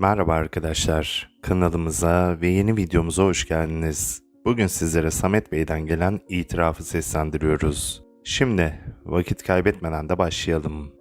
Merhaba arkadaşlar, kanalımıza ve yeni videomuza hoş geldiniz. Bugün sizlere Samet Bey'den gelen itirafı seslendiriyoruz. Şimdi vakit kaybetmeden de başlayalım.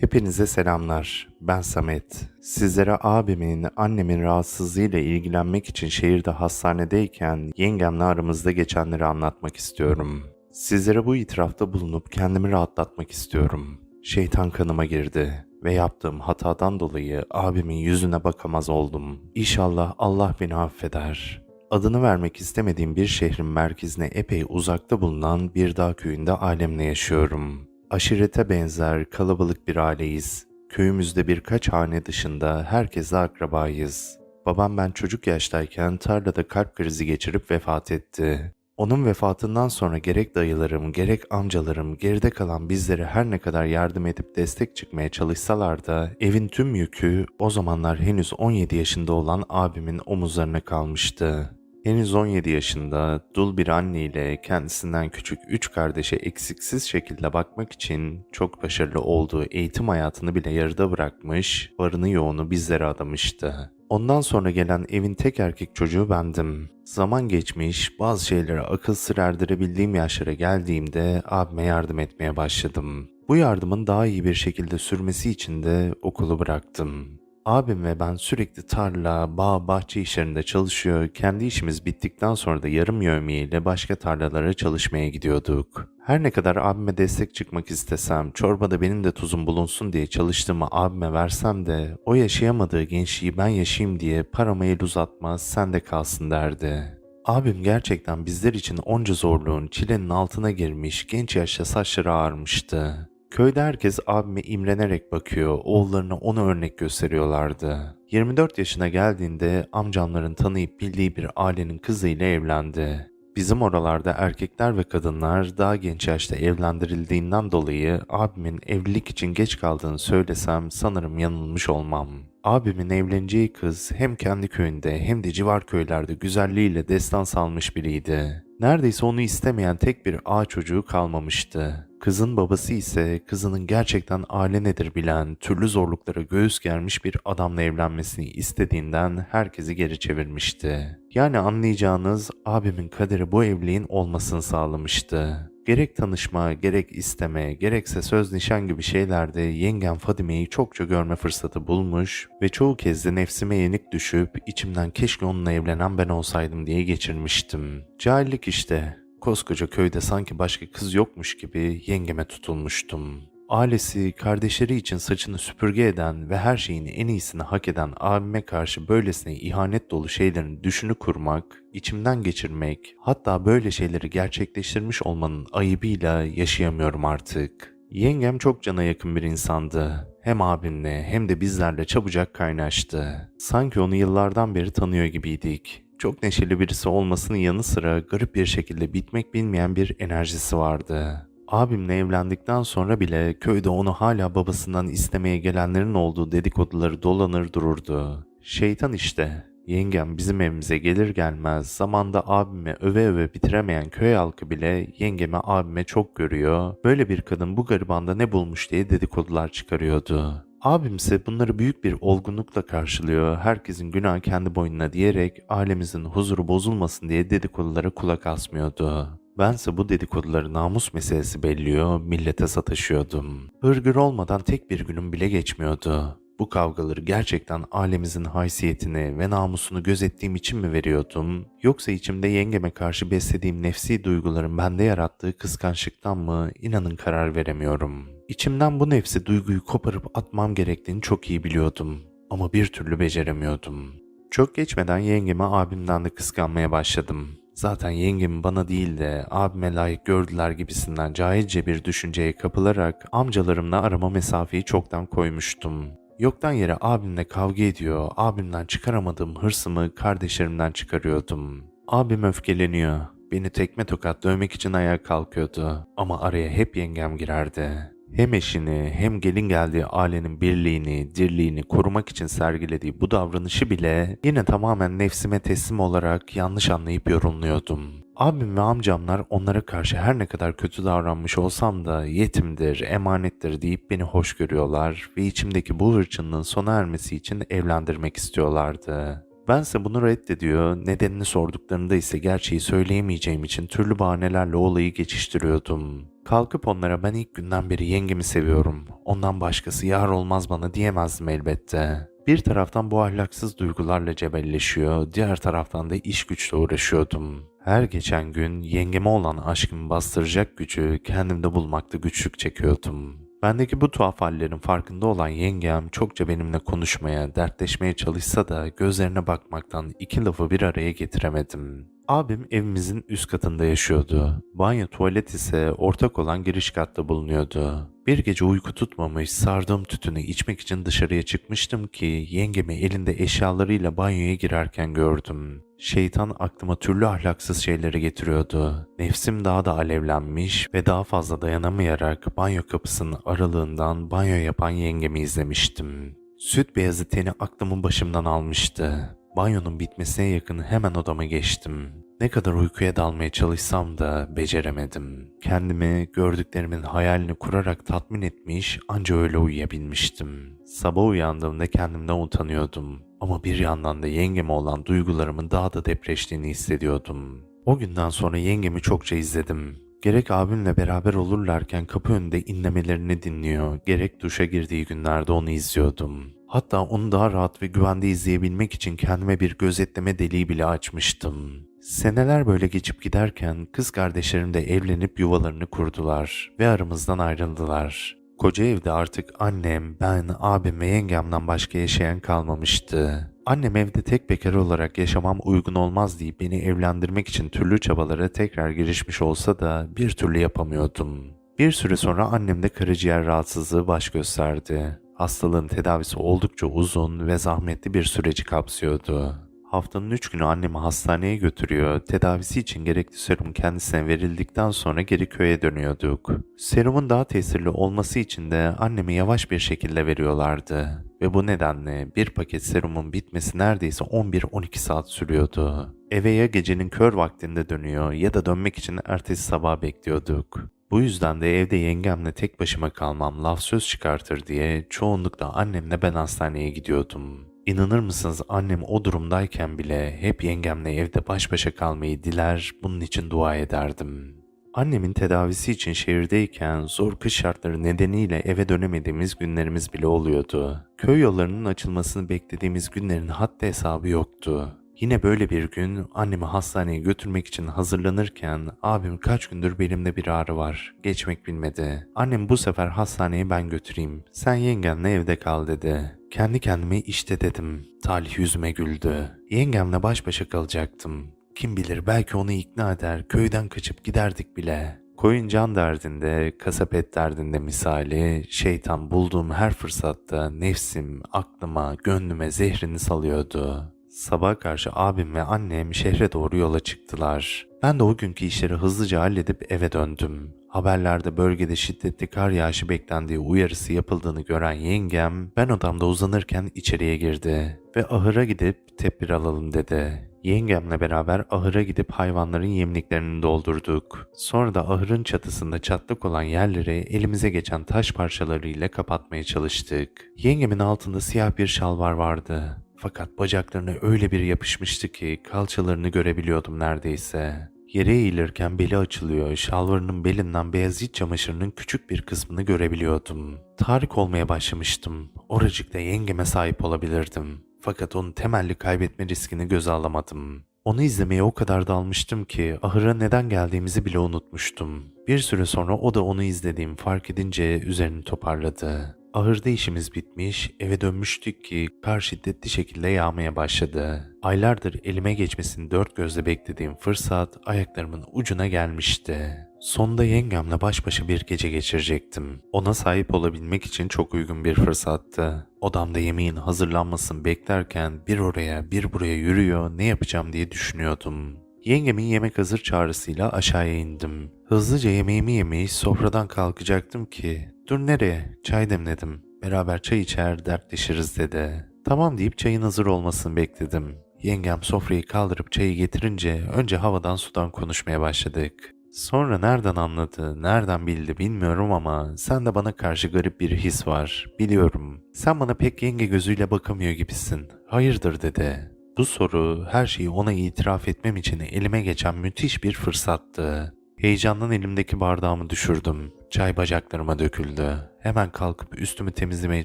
Hepinize selamlar. Ben Samet. Sizlere abimin, annemin rahatsızlığıyla ilgilenmek için şehirde hastanedeyken yengemle aramızda geçenleri anlatmak istiyorum. Sizlere bu itirafta bulunup kendimi rahatlatmak istiyorum. Şeytan kanıma girdi ve yaptığım hatadan dolayı abimin yüzüne bakamaz oldum. İnşallah Allah beni affeder. Adını vermek istemediğim bir şehrin merkezine epey uzakta bulunan bir dağ köyünde ailemle yaşıyorum. Aşirete benzer kalabalık bir aileyiz. Köyümüzde birkaç hane dışında herkesle akrabayız. Babam ben çocuk yaştayken tarlada kalp krizi geçirip vefat etti. Onun vefatından sonra gerek dayılarım gerek amcalarım geride kalan bizlere her ne kadar yardım edip destek çıkmaya çalışsalar da evin tüm yükü o zamanlar henüz 17 yaşında olan abimin omuzlarına kalmıştı. Henüz 17 yaşında dul bir anneyle kendisinden küçük 3 kardeşe eksiksiz şekilde bakmak için çok başarılı olduğu eğitim hayatını bile yarıda bırakmış, varını yoğunu bizlere adamıştı. Ondan sonra gelen evin tek erkek çocuğu bendim. Zaman geçmiş, bazı şeylere akıl sır erdirebildiğim yaşlara geldiğimde abime yardım etmeye başladım. Bu yardımın daha iyi bir şekilde sürmesi için de okulu bıraktım. Abim ve ben sürekli tarla, bağ, bahçe işlerinde çalışıyor, kendi işimiz bittikten sonra da yarım yövmiyeyle başka tarlalara çalışmaya gidiyorduk. Her ne kadar abime destek çıkmak istesem, çorbada benim de tuzum bulunsun diye çalıştığımı abime versem de, o yaşayamadığı gençliği ben yaşayayım diye paramı el uzatmaz, sen de kalsın derdi. Abim gerçekten bizler için onca zorluğun, çilenin altına girmiş, genç yaşta saçları ağarmıştı. Köyde herkes abime imrenerek bakıyor, oğullarına onu örnek gösteriyorlardı. 24 yaşına geldiğinde amcamların tanıyıp bildiği bir ailenin kızıyla evlendi. Bizim oralarda erkekler ve kadınlar daha genç yaşta evlendirildiğinden dolayı abimin evlilik için geç kaldığını söylesem sanırım yanılmış olmam. Abimin evleneceği kız hem kendi köyünde hem de civar köylerde güzelliğiyle destan salmış biriydi. Neredeyse onu istemeyen tek bir ağa çocuğu kalmamıştı. Kızın babası ise kızının gerçekten aile nedir bilen, türlü zorluklara göğüs germiş bir adamla evlenmesini istediğinden herkesi geri çevirmişti. Yani anlayacağınız abimin kaderi bu evliliğin olmasını sağlamıştı. Gerek tanışma, gerek isteme, gerekse söz nişan gibi şeylerde yengem Fadime'yi çokça görme fırsatı bulmuş ve çoğu kez de nefsime yenik düşüp içimden keşke onunla evlenen ben olsaydım diye geçirmiştim. Cahillik işte. Koskoca köyde sanki başka kız yokmuş gibi yengeme tutulmuştum. Ailesi, kardeşleri için saçını süpürge eden ve her şeyin en iyisini hak eden abime karşı böylesine ihanet dolu şeylerin düşünü kurmak, içimden geçirmek, hatta böyle şeyleri gerçekleştirmiş olmanın ayıbıyla yaşayamıyorum artık. Yengem çok cana yakın bir insandı. Hem abimle hem de bizlerle çabucak kaynaştı. Sanki onu yıllardan beri tanıyor gibiydik. Çok neşeli birisi olmasının yanı sıra garip bir şekilde bitmek bilmeyen bir enerjisi vardı. Abimle evlendikten sonra bile köyde onu hala babasından istemeye gelenlerin olduğu dedikoduları dolanır dururdu. Şeytan işte. Yengem bizim evimize gelir gelmez zamanda abime öve öve bitiremeyen köy halkı bile yengemi abime çok görüyor. Böyle bir kadın bu garibanda ne bulmuş diye dedikodular çıkarıyordu. Abimse bunları büyük bir olgunlukla karşılıyor, herkesin günahı kendi boynuna diyerek ailemizin huzuru bozulmasın diye dedikodulara kulak asmıyordu. Bense bu dedikoduları namus meselesi belliyor, millete sataşıyordum. Hırgür olmadan tek bir günüm bile geçmiyordu. Bu kavgaları gerçekten ailemizin haysiyetini ve namusunu gözettiğim için mi veriyordum? Yoksa içimde yengeme karşı beslediğim nefsi duyguların bende yarattığı kıskançlıktan mı? İnanın karar veremiyorum. İçimden bu nefsi duyguyu koparıp atmam gerektiğini çok iyi biliyordum. Ama bir türlü beceremiyordum. Çok geçmeden yengemi abimden de kıskanmaya başladım. Zaten yengemi bana değil de abime layık gördüler gibisinden cahilce bir düşünceye kapılarak amcalarımla arama mesafeyi çoktan koymuştum. Yoktan yere abimle kavga ediyor, abimden çıkaramadığım hırsımı kardeşlerimden çıkarıyordum. Abim öfkeleniyor. Beni tekme tokat dövmek için ayağa kalkıyordu. Ama araya hep yengem girerdi. Hem eşini hem gelin geldiği ailenin birliğini, dirliğini korumak için sergilediği bu davranışı bile yine tamamen nefsime teslim olarak yanlış anlayıp yorumluyordum. Abim ve amcamlar onlara karşı her ne kadar kötü davranmış olsam da yetimdir, emanettir deyip beni hoş görüyorlar ve içimdeki bu hırçınlığın sona ermesi için evlendirmek istiyorlardı. Bense bunu reddediyor, nedenini sorduklarında ise gerçeği söyleyemeyeceğim için türlü bahanelerle olayı geçiştiriyordum. Kalkıp onlara ben ilk günden beri yengemi seviyorum, ondan başkası yar olmaz bana diyemezdim elbette. Bir taraftan bu ahlaksız duygularla cebelleşiyor, diğer taraftan da iş güçle uğraşıyordum. Her geçen gün yengeme olan aşkımı bastıracak gücü kendimde bulmakta güçlük çekiyordum. Bendeki bu tuhaf hallerin farkında olan yengem çokça benimle konuşmaya, dertleşmeye çalışsa da gözlerine bakmaktan iki lafı bir araya getiremedim. Abim evimizin üst katında yaşıyordu. Banyo tuvalet ise ortak olan giriş katta bulunuyordu. Bir gece uyku tutmamış sardığım tütünü içmek için dışarıya çıkmıştım ki yengemi elinde eşyalarıyla banyoya girerken gördüm. Şeytan aklıma türlü ahlaksız şeyleri getiriyordu. Nefsim daha da alevlenmiş ve daha fazla dayanamayarak banyo kapısının aralığından banyo yapan yengemi izlemiştim. Süt beyazı teni aklımın başımdan almıştı. Banyonun bitmesine yakın hemen odama geçtim. Ne kadar uykuya dalmaya çalışsam da beceremedim. Kendimi gördüklerimin hayalini kurarak tatmin etmiş anca öyle uyuyabilmiştim. Sabah uyandığımda kendimden utanıyordum. Ama bir yandan da yengeme olan duygularımın daha da depreştiğini hissediyordum. O günden sonra yengemi çokça izledim. Gerek abimle beraber olurlarken kapı önünde inlemelerini dinliyor, gerek duşa girdiği günlerde onu izliyordum. Hatta onu daha rahat ve güvende izleyebilmek için kendime bir gözetleme deliği bile açmıştım. Seneler böyle geçip giderken kız kardeşlerim de evlenip yuvalarını kurdular ve aramızdan ayrıldılar. Koca evde artık annem, ben, abim ve yengemden başka yaşayan kalmamıştı. Annem evde tek bekar olarak yaşamam uygun olmaz deyip beni evlendirmek için türlü çabalara tekrar girişmiş olsa da bir türlü yapamıyordum. Bir süre sonra annemde karaciğer rahatsızlığı baş gösterdi. Hastalığın tedavisi oldukça uzun ve zahmetli bir süreci kapsıyordu. Haftanın 3 günü annemi hastaneye götürüyor, tedavisi için gerekli serum kendisine verildikten sonra geri köye dönüyorduk. Serumun daha tesirli olması için de annemi yavaş bir şekilde veriyorlardı. Ve bu nedenle bir paket serumun bitmesi neredeyse 11-12 saat sürüyordu. Eve ya gecenin kör vaktinde dönüyor ya da dönmek için ertesi sabah bekliyorduk. Bu yüzden de evde yengemle tek başıma kalmam laf söz çıkartır diye çoğunlukla annemle ben hastaneye gidiyordum. İnanır mısınız annem o durumdayken bile hep yengemle evde baş başa kalmayı diler, bunun için dua ederdim. Annemin tedavisi için şehirdeyken zor kış şartları nedeniyle eve dönemediğimiz günlerimiz bile oluyordu. Köy yollarının açılmasını beklediğimiz günlerin haddi hesabı yoktu. Yine böyle bir gün annemi hastaneye götürmek için hazırlanırken abim kaç gündür belimde bir ağrı var. Geçmek bilmedi. Annem bu sefer hastaneye ben götüreyim. Sen yengenle evde kal dedi. Kendi kendime işte dedim. Talih yüzüme güldü. Yengemle baş başa kalacaktım. Kim bilir belki onu ikna eder, köyden kaçıp giderdik bile. Koyun can derdinde, kasap et derdinde misali, şeytan bulduğum her fırsatta nefsim, aklıma, gönlüme zehrini salıyordu. Sabah karşı abim ve annem şehre doğru yola çıktılar. Ben de o günkü işleri hızlıca halledip eve döndüm. Haberlerde bölgede şiddetli kar yağışı beklendiği uyarısı yapıldığını gören yengem ben odamda uzanırken içeriye girdi ve ahıra gidip tedbir alalım dedi. Yengemle beraber ahıra gidip hayvanların yemliklerini doldurduk. Sonra da ahırın çatısında çatlak olan yerleri elimize geçen taş parçalarıyla kapatmaya çalıştık. Yengemin altında siyah bir şalvar vardı. Fakat bacaklarına öyle bir yapışmıştı ki kalçalarını görebiliyordum neredeyse. Yere eğilirken beli açılıyor, şalvarının belinden beyaz iç çamaşırının küçük bir kısmını görebiliyordum. Tarık olmaya başlamıştım. Oracıkta yengeme sahip olabilirdim. Fakat onu temelli kaybetme riskini göze alamadım. Onu izlemeye o kadar dalmıştım ki ahıra neden geldiğimizi bile unutmuştum. Bir süre sonra o da onu izlediğim fark edince üzerini toparladı. Ahırda işimiz bitmiş, eve dönmüştük ki kar şiddetli şekilde yağmaya başladı. Aylardır elime geçmesini dört gözle beklediğim fırsat ayaklarımın ucuna gelmişti. Sonunda yengemle baş başa bir gece geçirecektim. Ona sahip olabilmek için çok uygun bir fırsattı. Odamda yemeğin hazırlanmasını beklerken bir oraya bir buraya yürüyor ne yapacağım diye düşünüyordum. Yengemin yemek hazır çağrısıyla aşağıya indim. Hızlıca yemeğimi yemeyi sofradan kalkacaktım ki dur nereye çay demledim. Beraber çay içer dertleşiriz dedi. Tamam deyip çayın hazır olmasını bekledim. Yengem sofrayı kaldırıp çayı getirince önce havadan sudan konuşmaya başladık. Sonra nereden anladı, nereden bildi bilmiyorum ama sende bana karşı garip bir his var. Biliyorum. Sen bana pek yenge gözüyle bakamıyor gibisin. Hayırdır dedi. Bu soru her şeyi ona itiraf etmem için elime geçen müthiş bir fırsattı. Heyecandan elimdeki bardağımı düşürdüm. Çay bacaklarıma döküldü. Hemen kalkıp üstümü temizlemeye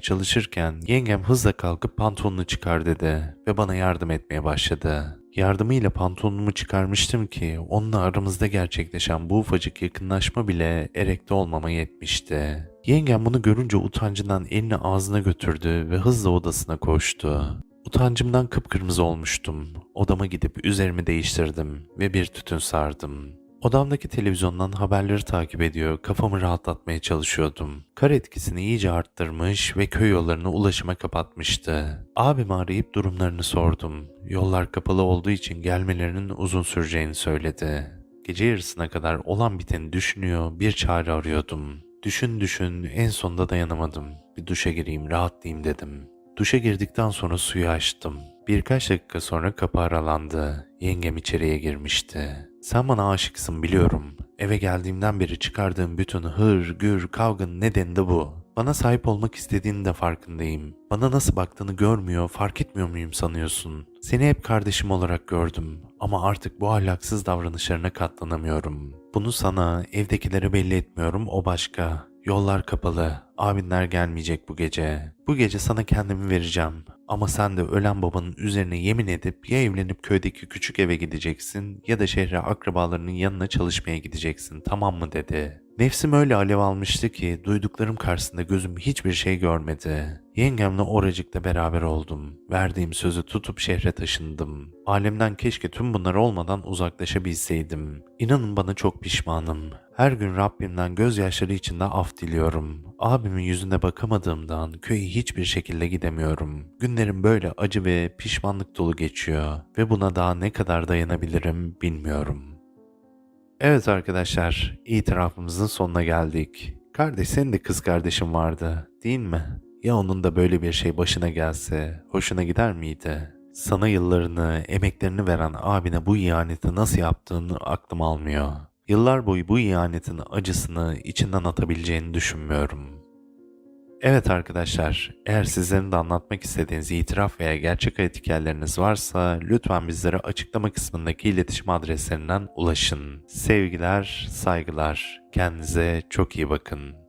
çalışırken yengem hızla kalkıp pantolonunu çıkar dedi ve bana yardım etmeye başladı. Yardımıyla pantolonumu çıkarmıştım ki onunla aramızda gerçekleşen bu ufacık yakınlaşma bile erekte olmama yetmişti. Yengem bunu görünce utancından elini ağzına götürdü ve hızla odasına koştu. Utancımdan kıpkırmızı olmuştum. Odama gidip üzerimi değiştirdim ve bir tütün sardım. Odamdaki televizyondan haberleri takip ediyor, kafamı rahatlatmaya çalışıyordum. Kar etkisini iyice arttırmış ve köy yollarını ulaşıma kapatmıştı. Abimi arayıp durumlarını sordum. Yollar kapalı olduğu için gelmelerinin uzun süreceğini söyledi. Gece yarısına kadar olan biteni düşünüyor, bir çare arıyordum. Düşün düşün en sonunda dayanamadım. Bir duşa gireyim, rahatlayayım dedim. Duşa girdikten sonra suyu açtım. Birkaç dakika sonra kapı aralandı. Yengem içeriye girmişti. Sen bana aşıksın biliyorum. Eve geldiğimden beri çıkardığım bütün hır, gür, kavganın nedeni de bu. Bana sahip olmak istediğinin de farkındayım. Bana nasıl baktığını görmüyor, fark etmiyor muyum sanıyorsun? Seni hep kardeşim olarak gördüm ama artık bu ahlaksız davranışlarına katlanamıyorum. Bunu sana, evdekilere belli etmiyorum, o başka. Yollar kapalı. Abinler gelmeyecek bu gece. Bu gece sana kendimi vereceğim. Ama sen de ölen babanın üzerine yemin edip ya evlenip köydeki küçük eve gideceksin ya da şehre akrabalarının yanına çalışmaya gideceksin tamam mı dedi. Nefsim öyle alev almıştı ki duyduklarım karşısında gözüm hiçbir şey görmedi. Yengemle oracıkta beraber oldum. Verdiğim sözü tutup şehre taşındım. Alemden keşke tüm bunlar olmadan uzaklaşabilseydim. İnanın bana çok pişmanım. Her gün Rabbimden gözyaşları içinde af diliyorum. Abimin yüzüne bakamadığımdan köye hiçbir şekilde gidemiyorum. Günlerim böyle acı ve pişmanlık dolu geçiyor ve buna daha ne kadar dayanabilirim bilmiyorum. Evet arkadaşlar, itirafımızın sonuna geldik. Kardeş senin de kız kardeşin vardı, değil mi? Ya onun da böyle bir şey başına gelse, hoşuna gider miydi? Sana yıllarını, emeklerini veren abine bu ihaneti nasıl yaptığını aklım almıyor. Yıllar boyu bu ihanetin acısını içinden atabileceğini düşünmüyorum. Evet arkadaşlar, eğer sizlerin de anlatmak istediğiniz itiraf veya gerçek hayat hikayeleriniz varsa lütfen bizlere açıklama kısmındaki iletişim adreslerinden ulaşın. Sevgiler, saygılar. Kendinize çok iyi bakın.